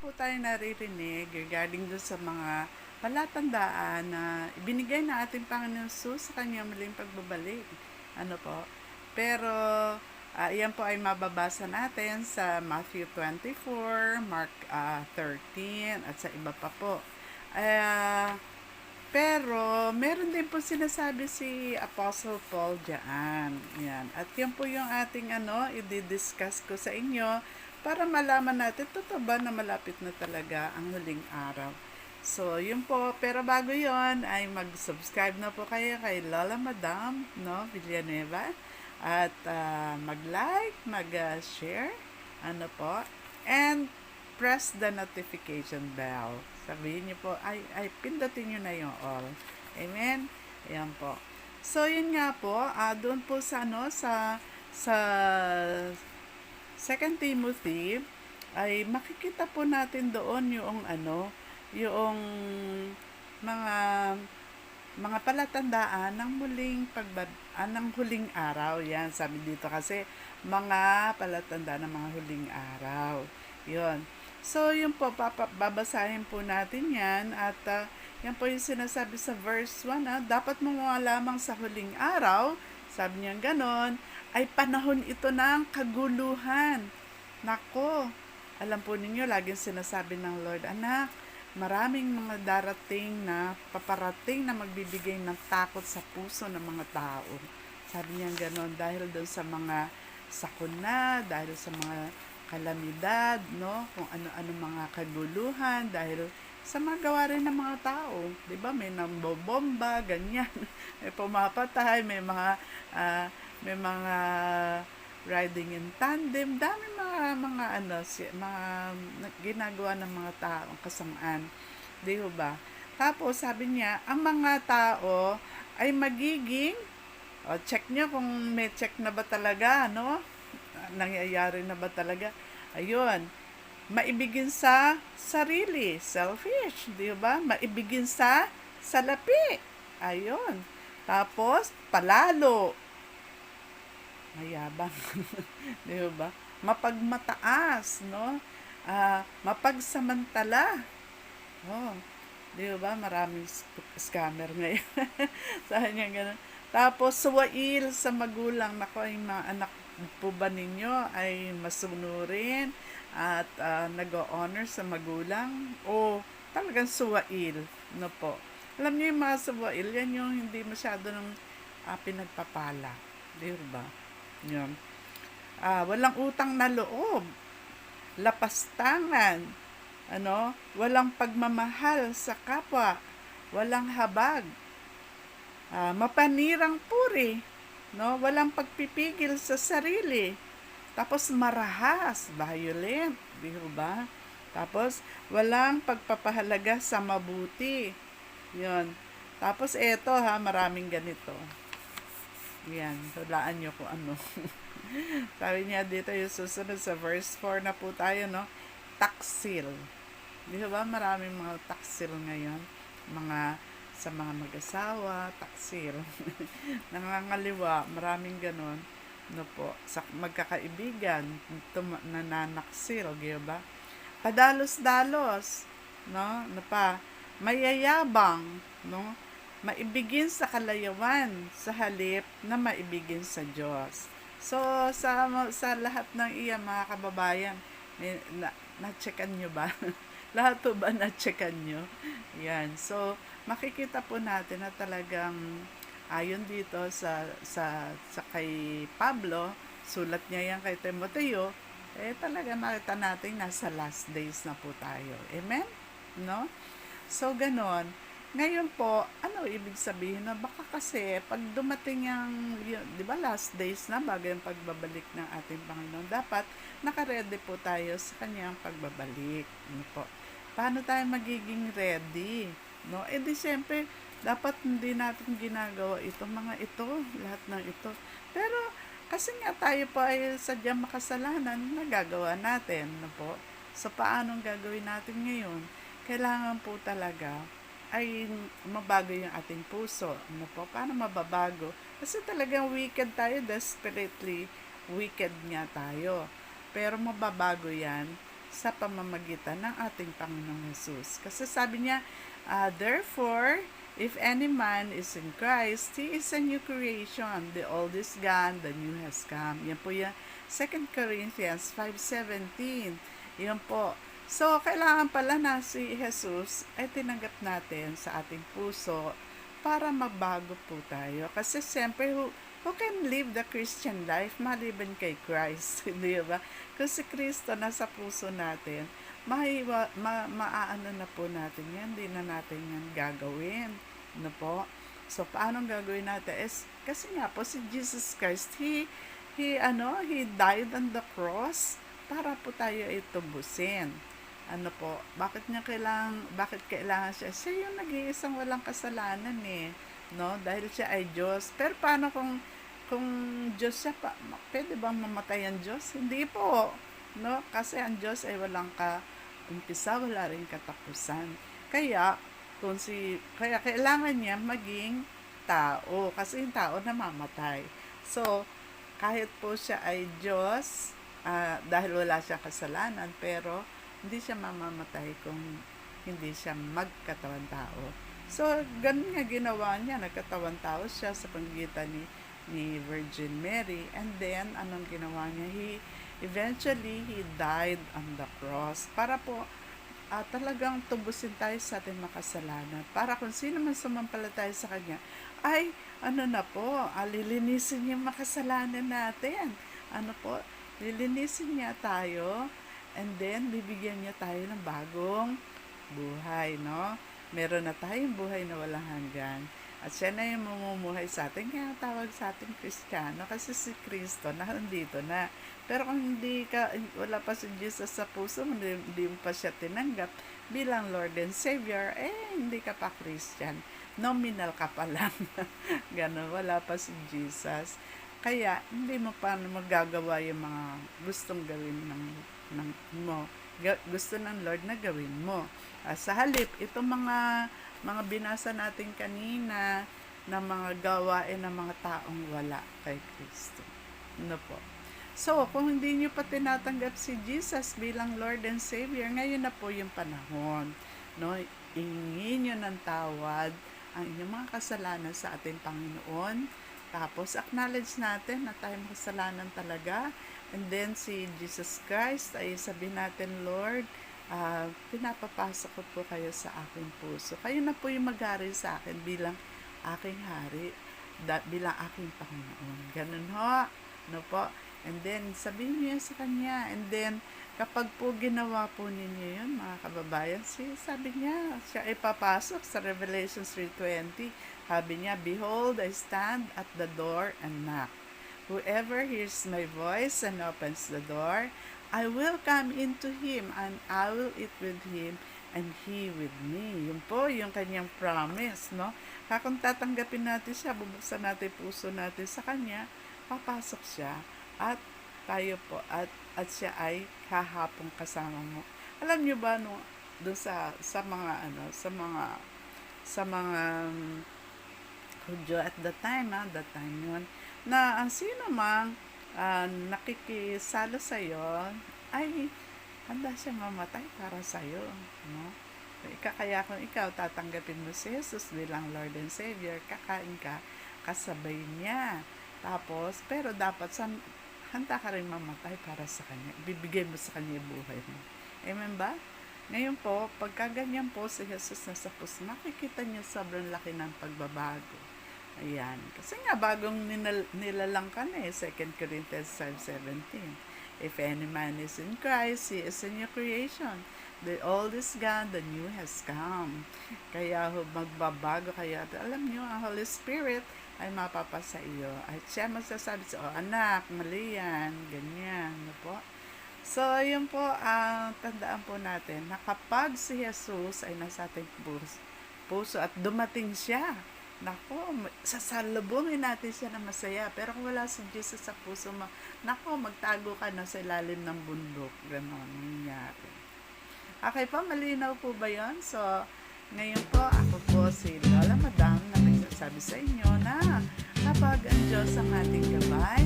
po tayo naririnig regarding doon sa mga palatandaan na ibinigay na ating Panginoon Jesus sa kanyang muling pagbabalik. Ano po? Pero, ah, iyan po ay mababasa natin sa Matthew 24, Mark ah, 13, at sa iba pa po. Ah, pero, meron din po sinasabi si Apostle Paul diyan. Yan. At yan po yung ating ano, i-discuss ko sa inyo para malaman natin, totoo ba na malapit na talaga ang huling araw. So, yun po. Pero bago yon ay mag-subscribe na po kayo kay Lola Madam, no, Villanueva. At ah, mag-like, mag-share, ano po. And press the notification bell. Sabihin niyo po, ay, ay, pindutin niyo na yung all. Amen? Ayan po. So, yun nga po, ah doon po sa, ano, sa, sa 2 Timothy, ay makikita po natin doon yung ano, yung mga mga palatandaan ng muling pagbab ah, ng huling araw. Yan, sabi dito kasi mga palatandaan ng mga huling araw. Yun. So, yun po, papa, babasahin po natin yan at ah, yan po yung sinasabi sa verse 1, ah, dapat mo lamang sa huling araw, sabi niya ganon, ay panahon ito ng kaguluhan. Nako, alam po ninyo, laging sinasabi ng Lord, anak, maraming mga darating na paparating na magbibigay ng takot sa puso ng mga tao. Sabi niya ganon, dahil doon sa mga sakuna, dahil sa mga kalamidad, no? Kung ano-ano mga kaguluhan, dahil sa mga gawa rin ng mga tao. Ba? May nambobomba, ganyan. may pumapatay, may mga, ah, may mga riding in tandem, dami mga mga ano si mga ginagawa ng mga tao kasamaan. Di ho ba? Tapos sabi niya, ang mga tao ay magiging o check niyo kung may check na ba talaga, no? Nangyayari na ba talaga? Ayun. Maibigin sa sarili, selfish, di ba? Maibigin sa salapi. Ayun. Tapos, palalo, mayabang. Di ba? Mapagmataas, no? Ah, mapagsamantala. Oh, di ba? Maraming sc- scammer ngayon. Sabi niya ganun. Tapos, suwail sa magulang. Nako, yung mga anak po ba ninyo ay masunurin at ah, nag-honor sa magulang? O talagang suwail, no po? Alam niyo yung mga suwail, yan yung hindi masyado ng ah, pinagpapala. Di ba? Yun. Ah, walang utang na loob. Lapastangan. Ano? Walang pagmamahal sa kapwa. Walang habag. Ah, mapanirang puri. No? Walang pagpipigil sa sarili. Tapos marahas, violent, di ba? Tapos walang pagpapahalaga sa mabuti. 'Yon. Tapos eto ha, maraming ganito. Yan, hulaan nyo kung ano. Sabi niya dito yung susunod sa verse 4 na po tayo, no? Taksil. Di ba maraming mga taksil ngayon? Mga sa mga mag-asawa, taksil. Nangangaliwa, maraming ganon. No po, sa magkakaibigan, tum- nananaksil, di ba? Padalos-dalos, no? Ano pa? Mayayabang, no? Maibigin sa kalayawan sa halip na maibigin sa Diyos. So, sa, sa lahat ng iyan, mga kababayan, may, na, na-checkan nyo ba? lahat po ba na-checkan nyo? Yan. So, makikita po natin na talagang ayon dito sa, sa, sa kay Pablo, sulat niya yan kay Timoteo, eh talaga makita natin nasa last days na po tayo. Amen? No? So, ganon ngayon po, ano ibig sabihin na baka kasi pag dumating yung, yun, di ba last days na bago yung pagbabalik ng ating Panginoon, dapat nakaredy po tayo sa kanyang pagbabalik. Ano po? Paano tayo magiging ready? No? Eh di siyempre, dapat hindi natin ginagawa ito, mga ito, lahat ng ito. Pero kasi nga tayo pa ay sadyang makasalanan, nagagawa natin. No po? So paanong gagawin natin ngayon? Kailangan po talaga ay mabago yung ating puso. Ano po? Paano mababago? Kasi talagang wicked tayo, desperately wicked nga tayo. Pero mababago yan sa pamamagitan ng ating Panginoong Jesus. Kasi sabi niya, ah, Therefore, if any man is in Christ, he is a new creation. The old is gone, the new has come. Yan po yan. 2 Corinthians 5.17. Yan po. So, kailangan pala na si Jesus ay tinanggap natin sa ating puso para magbago po tayo. Kasi siyempre, who, who can live the Christian life maliban kay Christ? Di ba? Kung si Kristo nasa puso natin, maiwa, ma, maaano na po natin yan, hindi na natin yan gagawin. Ano po? So, paano gagawin natin? Es, kasi nga po, si Jesus Christ, He, He, ano, He died on the cross para po tayo itubusin. Ano po, bakit niya kailangan, bakit kailangan siya? Siya yung nag-iisang walang kasalanan eh. No? Dahil siya ay Diyos. Pero paano kung, kung Diyos siya, pa, pwede bang mamatay ang Diyos? Hindi po. No? Kasi ang Diyos ay walang ka, umpisa, wala rin katapusan. Kaya, kung si, kaya kailangan niya maging tao. Kasi yung tao namamatay. So, kahit po siya ay Diyos, ah, dahil wala siyang kasalanan, pero hindi siya mamamatay kung hindi siya magkatawan tao. So, ganun nga ginawa niya. Nagkatawan tao siya sa panggitan ni, ni Virgin Mary. And then, anong ginawa niya? He, eventually, he died on the cross. Para po, ah, talagang tubusin tayo sa ating makasalanan. Para kung sino man sumampalataya sa Kanya, ay, ano na po, ah, lilinisin niya yung makasalanan natin. Ano po, lilinisin niya tayo and then bibigyan niya tayo ng bagong buhay, no? Meron na tayong buhay na walang hanggan. At siya na yung mamumuhay sa atin. Kaya tawag sa ating Kristiyano kasi si Kristo na nandito na. Pero kung hindi ka, wala pa si Jesus sa puso mo, hindi, hindi mo pa siya tinanggap bilang Lord and Savior, eh, hindi ka pa Christian. Nominal ka pa lang. Ganon, wala pa si Jesus. Kaya, hindi mo pa magagawa yung mga gustong gawin ng, ng mo. Gusto ng Lord na gawin mo. Ah, sa halip, itong mga mga binasa natin kanina na mga gawain ng mga taong wala kay Kristo. Ano po? So, kung hindi nyo pa tinatanggap si Jesus bilang Lord and Savior, ngayon na po yung panahon. No? Ingin nyo ng tawad ang inyong mga kasalanan sa ating Panginoon. Tapos, acknowledge natin na tayo makasalanan talaga. And then, si Jesus Christ ay sabihin natin, Lord, ah, pinapapasok ko po kayo sa aking puso. Kayo na po yung mag-hari sa akin bilang aking hari, da, bilang aking Panginoon. Ganun ho. No po? And then, sabihin niyo sa Kanya. And then, kapag po ginawa po ninyo yun, mga kababayan, si, sabi niya, siya ay papasok sa Revelation 3.20. Sabi niya, Behold, I stand at the door and knock. Whoever hears my voice and opens the door, I will come into him and I will eat with him and he with me. Yun po, yung kanyang promise, no? Kung tatanggapin natin siya, bubuksan natin puso natin sa kanya, papasok siya at tayo po at at siya ay kahapong kasama mo. Alam niyo ba no doon sa sa mga ano, sa mga sa mga um, at the time, ha, that time yun, na ang sino mang ah, nakikisalo sa iyo ay handa siya mamatay para sa iyo, no? Ika, kaya kung ikaw tatanggapin mo si Jesus bilang Lord and Savior, kakain ka kasabay niya. Tapos, pero dapat sa, handa ka rin mamatay para sa Kanya. Bibigay mo sa Kanya buhay mo. Amen ba? Ngayon po, pagka ganyan po si Jesus na sa puso, makikita niyo sobrang laki ng pagbabago. Ayan. Kasi nga, bagong ninal, nilalang ka na eh, 2 Corinthians 5.17. If any man is in Christ, he is a new creation. The old is gone, the new has come. Kaya magbabago kaya. Alam niyo, ang Holy Spirit ay mapapasa iyo. At siya magsasabi sa, oh, anak, mali yan, ganyan. Ano po? So, yun po, ang tandaan po natin na kapag si Jesus ay nasa ating puso, puso at dumating siya, nako, sasalubungin natin siya na masaya. Pero kung wala si Jesus sa puso mo, nako, magtago ka na sa ilalim ng bundok. Ganon, nangyari. Okay po, malinaw po ba yon? So, ngayon po, ako po si Lola Madam na nagsasabi sa inyo na kapag ang Diyos ang ating gabay,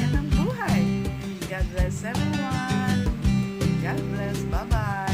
yan ang buhay. God bless everyone. God bless. Bye-bye.